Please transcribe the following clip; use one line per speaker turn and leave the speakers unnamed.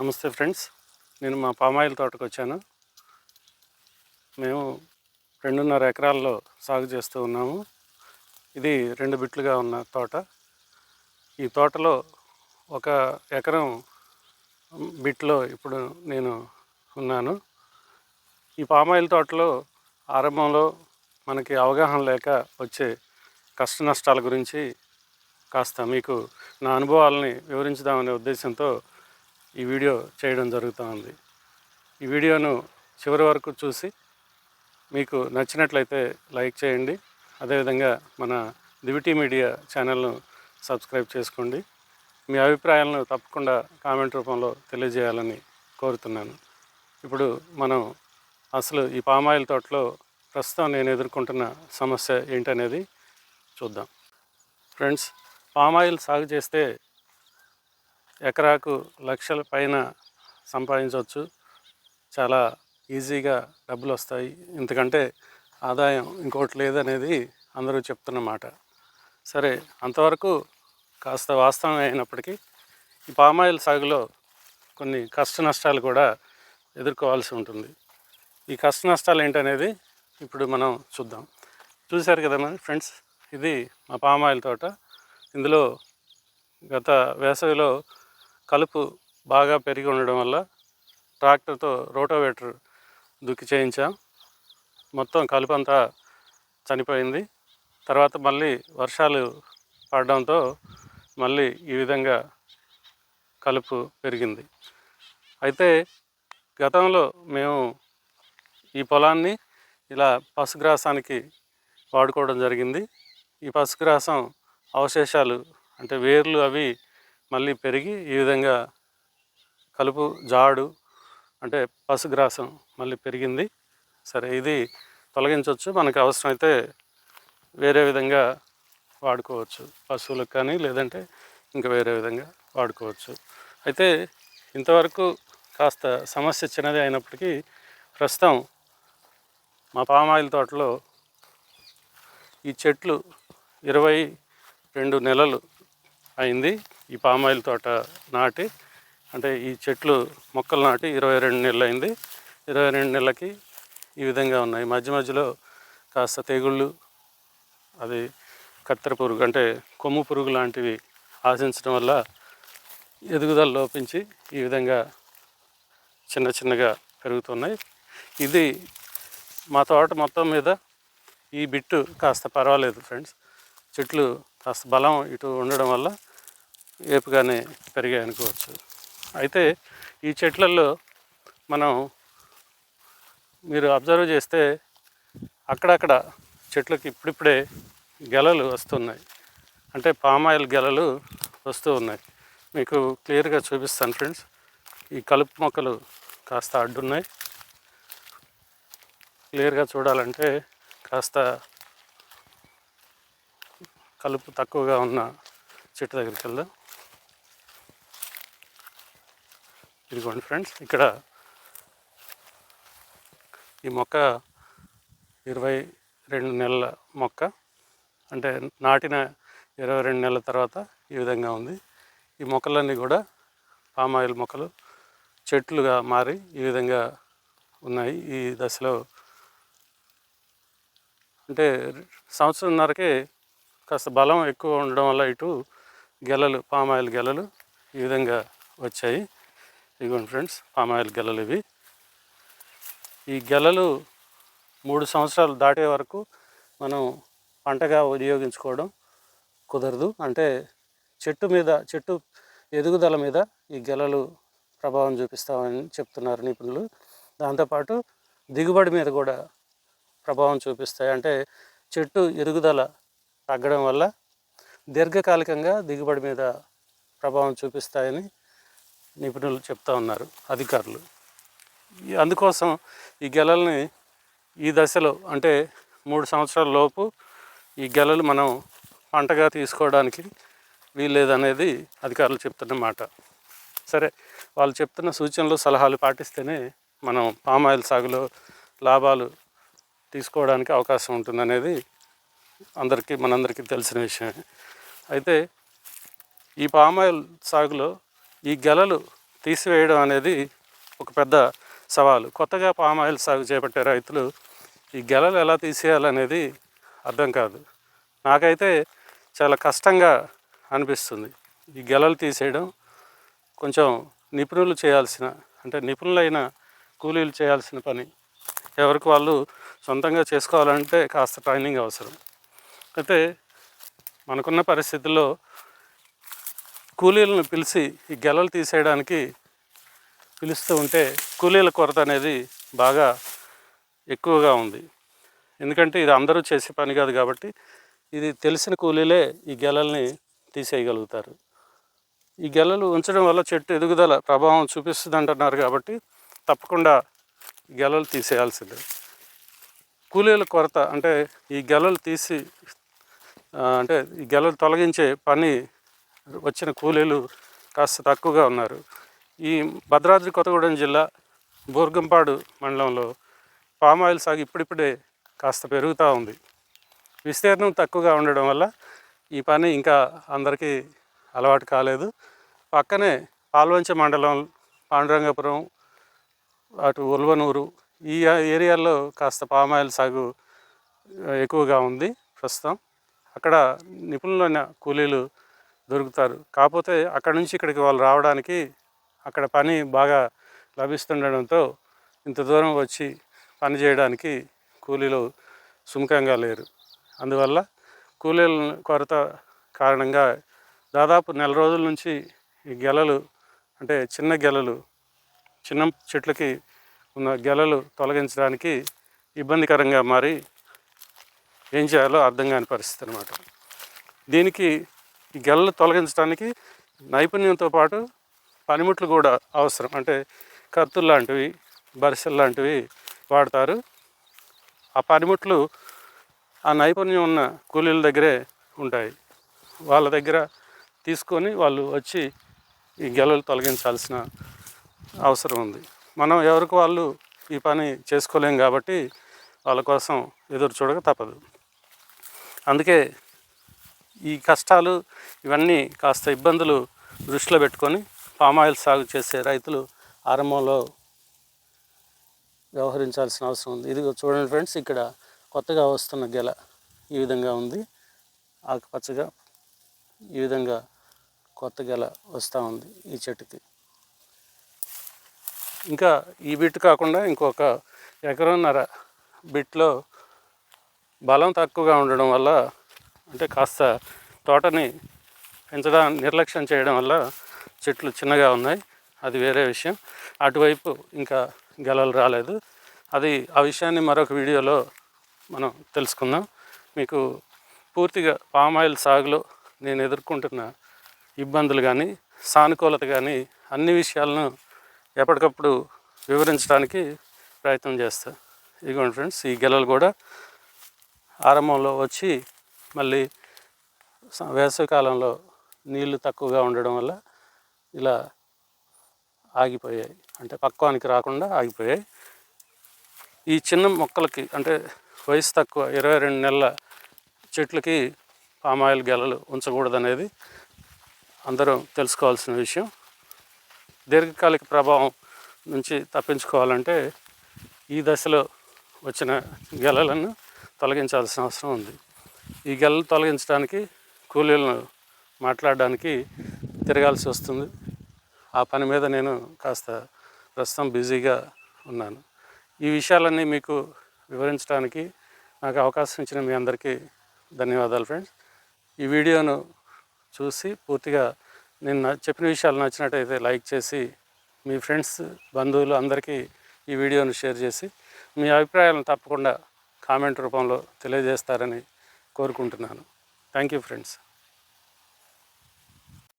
నమస్తే ఫ్రెండ్స్. నేను మా పామాయిల్ తోటకు వచ్చాను. మేము రెండున్నర ఎకరాల్లో సాగు చేస్తూ ఉన్నాము. ఇది రెండు బిట్లుగా ఉన్న తోట. ఈ తోటలో ఒక ఎకరం బిట్లో ఇప్పుడు నేను ఉన్నాను. ఈ పామాయిల్ తోటలో ఆరంభంలో మనకి అవగాహన లేక వచ్చే కష్ట నష్టాల గురించి కాస్త మీకు నా అనుభవాలని వివరించుదామనే ఉద్దేశంతో ఈ వీడియో చేయడం జరుగుతూ ఉంది. ఈ వీడియోను చివరి వరకు చూసి మీకు నచ్చినట్లయితే లైక్ చేయండి. అదేవిధంగా మన దివిటీ మీడియా ఛానల్ను సబ్స్క్రైబ్ చేసుకోండి. మీ అభిప్రాయాలను తప్పకుండా కామెంట్ రూపంలో తెలియజేయాలని కోరుతున్నాను. ఇప్పుడు మనం అసలు ఈ పామాయిల్ తోటలో ప్రస్తుతం నేను ఎదుర్కొంటున్న సమస్య ఏంటనేది చూద్దాం. ఫ్రెండ్స్ పామాయిల్ సాగు చేస్తే ఎకరాకు లక్షల పైన సంపాదించవచ్చు. చాలా ఈజీగా డబ్బులు వస్తాయి. ఎందుకంటే ఆదాయం ఇంకోటి లేదనేది అందరూ చెప్తున్న మాట. సరే అంతవరకు కాస్త వాస్తవం అయినప్పటికీ ఈ పామాయిల్ సాగులో కొన్ని కష్ట నష్టాలు కూడా ఎదుర్కోవాల్సి ఉంటుంది. ఈ కష్ట నష్టాలు ఏంటనేది ఇప్పుడు మనం చూద్దాం. చూశారు కదా మరి ఫ్రెండ్స్ ఇది మా పామాయిల్ తోట. ఇందులో గత వేసవిలో కలుపు బాగా పెరిగి ఉండడం వల్ల ట్రాక్టర్తో రోటోవేటర్ దుక్కి చేయించాం. మొత్తం కలుపు అంతా చనిపోయింది. తర్వాత మళ్ళీ వర్షాలు పడడంతో మళ్ళీ ఈ విధంగా కలుపు పెరిగింది. అయితే గతంలో మేము ఈ పొలాన్ని ఇలా పశుగ్రాసానికి వాడుకోవడం జరిగింది. ఈ పశుగ్రాసం అవశేషాలు అంటే వేర్లు అవి మళ్ళీ పెరిగి ఈ విధంగా కలుపు జాడు అంటే పశుగ్రాసం మళ్ళీ పెరిగింది. సరే ఇది తొలగించవచ్చు మనకు అవసరమైతే వేరే విధంగా వాడుకోవచ్చు. పశువులకు కానీ లేదంటే ఇంకా వేరే విధంగా వాడుకోవచ్చు. అయితే ఇంతవరకు కాస్త సమస్య చిన్నది అయినప్పటికీ ప్రస్తుతం మా పామాయిల్ తోటలో ఈ చెట్లు ఇరవై రెండు నెలలు అయింది. ఈ పామాయిల్ తోట నాటి అంటే ఈ చెట్లు మొక్కలు నాటి ఇరవై రెండు నెలలు అయింది ఇరవై రెండు నెలలకి ఈ విధంగా ఉన్నాయి. మధ్య మధ్యలో కాస్త తెగుళ్ళు అది కత్తెర పురుగు అంటే కొమ్ము పురుగు లాంటివి ఆశించడం వల్ల ఎదుగుదల లోపించి ఈ విధంగా చిన్న చిన్నగా పెరుగుతున్నాయి. ఇది మా తోట మొత్తం మీద ఈ బిట్టు కాస్త పర్వాలేదు ఫ్రెండ్స్. చెట్లు కాస్త బలం ఇటు ఉండడం వల్ల ఏపుగానే పెరిగాయి అనుకోవచ్చు. అయితే ఈ చెట్లలో మనం మీరు అబ్జర్వ్ చేస్తే అక్కడక్కడ చెట్లకు ఇప్పుడిప్పుడే గెలలు వస్తున్నాయి. అంటే పామాయిల్ గెలలు వస్తూ ఉన్నాయి. మీకు క్లియర్గా చూపిస్తాను ఫ్రెండ్స్. ఈ కలుపు మొక్కలు కాస్త అడ్డున్నాయి. క్లియర్గా చూడాలంటే కాస్త కలుపు తక్కువగా ఉన్న చెట్టు దగ్గరికి వెళ్దాం. ఇదిగోండి ఫ్రెండ్స్ ఇక్కడ ఈ మొక్క ఇరవై రెండు నెలల మొక్క అంటే నాటిన ఇరవై రెండు నెలల తర్వాత ఈ విధంగా ఉంది. ఈ మొక్కలన్నీ కూడా పామాయిల్ మొక్కలు చెట్లుగా మారి ఈ విధంగా ఉన్నాయి ఈ దశలో. అంటే సంవత్సరంన్నరకే కాస్త బలం ఎక్కువ ఉండడం వల్ల ఇటు గెలలు పామాయిల్ గెలలు ఈ విధంగా వచ్చాయి. ఇదిగోండి ఫ్రెండ్స్ పామాయిల్ గెలలు ఇవి. ఈ గెలలు మూడు సంవత్సరాలు దాటే వరకు మనం పంటగా వినియోగించుకోవడం కుదరదు. అంటే చెట్టు మీద చెట్టు ఎదుగుదల మీద ఈ గెలలు ప్రభావం చూపిస్తామని చెప్తున్నారు నిపుణులు. దాంతోపాటు దిగుబడి మీద కూడా ప్రభావం చూపిస్తాయి. అంటే చెట్టు ఎదుగుదల తగ్గడం వల్ల దీర్ఘకాలికంగా దిగుబడి మీద ప్రభావం చూపిస్తాయని నిపుణులు చెప్తా ఉన్నారు అధికారులు. అందుకోసం ఈ గెలల్ని ఈ దశలో అంటే మూడు సంవత్సరాల లోపు ఈ గెలలు మనం పంటగా తీసుకోవడానికి వీల్లేదనేది అధికారులు చెప్తున్న మాట. సరే వాళ్ళు చెప్తున్న సూచనలు సలహాలు పాటిస్తేనే మనం పామాయిల్ సాగులో లాభాలు తీసుకోవడానికి అవకాశం ఉంటుందనేది అందరికీ మనందరికీ తెలిసిన విషయమే. అయితే ఈ పామాయిల్ సాగులో ఈ గెలలు తీసివేయడం అనేది ఒక పెద్ద సవాలు. కొత్తగా పామ్ ఆయిల్ సాగు చేపట్టే రైతులు ఈ గెలలు ఎలా తీసేయాలనేది అర్థం కాదు. నాకైతే చాలా కష్టంగా అనిపిస్తుంది ఈ గెలలు తీసేయడం. కొంచెం నిపుణులు చేయాల్సిన అంటే నిపుణులైన కూలీలు చేయాల్సిన పని ఎవరికి వాళ్ళు సొంతంగా చేసుకోవాలంటే కాస్త ట్రైనింగ్ అవసరం. అయితే మనకున్న పరిస్థితుల్లో కూలీలను పిలిచి ఈ గెలలు తీసేయడానికి పిలుస్తూ ఉంటే కూలీల కొరత అనేది బాగా ఎక్కువగా ఉంది. ఎందుకంటే ఇది అందరూ చేసే పని కాదు కాబట్టి ఇది తెలిసిన కూలీలే ఈ గెలల్ని తీసేయగలుగుతారు. ఈ గెలలు ఉంచడం వల్ల చెట్టు ఎదుగుదల ప్రభావం చూపిస్తుంది అంటున్నారు కాబట్టి తప్పకుండా గెలలు తీసేయాల్సిందే. కూలీల కొరత అంటే ఈ గెలలు తీసి అంటే ఈ గెలలు తొలగించే పని వచ్చిన కూలీలు కాస్త తక్కువగా ఉన్నారు. ఈ భద్రాద్రి కొత్తగూడెం జిల్లా బూర్గంపాడు మండలంలో పామాయిల్ సాగు ఇప్పుడిప్పుడే కాస్త పెరుగుతూ ఉంది. విస్తీర్ణం తక్కువగా ఉండడం వల్ల ఈ పని ఇంకా అందరికీ అలవాటు కాలేదు. పక్కనే పాల్వంచ మండలం పాండురంగపురం అటు ఉల్వనూరు ఈ ఏరియాల్లో కాస్త పామాయిల్ సాగు ఎక్కువగా ఉంది ప్రస్తుతం. అక్కడ నిపుణులైన కూలీలు దొరుకుతారు. కాకపోతే అక్కడ నుంచి ఇక్కడికి వాళ్ళు రావడానికి అక్కడ పని బాగా లభిస్తుండడంతో ఇంత దూరం వచ్చి పని చేయడానికి కూలీలు సుముఖంగా లేరు. అందువల్ల కూలీల కొరత కారణంగా దాదాపు నెల రోజుల నుంచి ఈ గెలలు అంటే చిన్న గెలలు చిన్న చెట్లకి ఉన్న గెలలు తొలగించడానికి ఇబ్బందికరంగా మారి ఏం చేయాలో అర్థం కాని పరిస్థితి అనమాట దీనికి ఈ గెలలు తొలగించడానికి నైపుణ్యంతో పాటు పనిముట్లు కూడా అవసరం. అంటే కత్తులు లాంటివి బరిసెలు లాంటివి వాడతారు. ఆ పనిముట్లు ఆ నైపుణ్యం ఉన్న కూలీల దగ్గరే ఉంటాయి. వాళ్ళ దగ్గర తీసుకొని వాళ్ళు వచ్చి ఈ గెలలు తొలగించాల్సిన అవసరం ఉంది. మనం ఎవరికి వాళ్ళు ఈ పని చేసుకోలేం కాబట్టి వాళ్ళ కోసం ఎదురు చూడక తప్పదు. అందుకే ఈ కష్టాలు ఇవన్నీ కాస్త ఇబ్బందులు దృష్టిలో పెట్టుకొని పామ్ ఆయిల్ సాగు చేసే రైతులు ఆరంభంలో వ్యవహరించాల్సిన అవసరం ఉంది. ఇది చూడండి ఫ్రెండ్స్ ఇక్కడ కొత్తగా వస్తున్న గెల ఈ విధంగా ఉంది. ఆకుపచ్చగా ఈ విధంగా కొత్త గెల వస్తూ ఉంది ఈ చెట్టుకి. ఇంకా ఈ బిట్ కాకుండా ఇంకొక ఎకరన్నర బిట్లో బలం తక్కువగా ఉండడం వల్ల అంటే కాస్త తోటని పెంచడం నిర్లక్ష్యం చేయడం వల్ల చెట్లు చిన్నగా ఉన్నాయి. అది వేరే విషయం. అటువైపు ఇంకా గెలలు రాలేదు. అది ఆ విషయాన్ని మరొక వీడియోలో మనం తెలుసుకుందాం. మీకు పూర్తిగా పామ్ ఆయిల్ సాగులో నేను ఎదుర్కొంటున్న ఇబ్బందులు కానీ సానుకూలత కానీ అన్ని విషయాలను ఎప్పటికప్పుడు వివరించడానికి ప్రయత్నం చేస్తాను ఇదిగోండి ఫ్రెండ్స్ ఈ గెలలు కూడా ఆరంభంలో వచ్చి మళ్ళీ వేసవికాలంలో నీళ్ళు తక్కువగా ఉండడం వల్ల ఇలా ఆగిపోయాయి. అంటే పక్వానికి రాకుండా ఆగిపోయాయి. ఈ చిన్న మొక్కలకి అంటే వయసు తక్కువ ఇరవై రెండు నెలల చెట్లకి పామాయిల్ గెలలు ఉంచకూడదనేది అందరం తెలుసుకోవాల్సిన విషయం. దీర్ఘకాలిక ప్రభావం నుంచి తప్పించుకోవాలంటే ఈ దశలో వచ్చిన గెలలను తొలగించాల్సిన అవసరం ఉంది. ఈ గెలలు తొలగించడానికి కూలీలను మాట్లాడడానికి తిరగాల్సి వస్తుంది. ఆ పని మీద నేను కాస్త ప్రస్తుతం బిజీగా ఉన్నాను. ఈ విషయాలన్నీ మీకు వివరించడానికి నాకు అవకాశం ఇచ్చిన మీ అందరికీ ధన్యవాదాలు ఫ్రెండ్స్. ఈ వీడియోను చూసి పూర్తిగా నేను చెప్పిన విషయాలు నచ్చినట్టయితే లైక్ చేసి మీ ఫ్రెండ్స్ బంధువులు అందరికీ ఈ వీడియోను షేర్ చేసి మీ అభిప్రాయాలను తప్పకుండా కామెంట్ రూపంలో తెలియజేస్తారని కోరుకుంటున్నాను. Thank you friends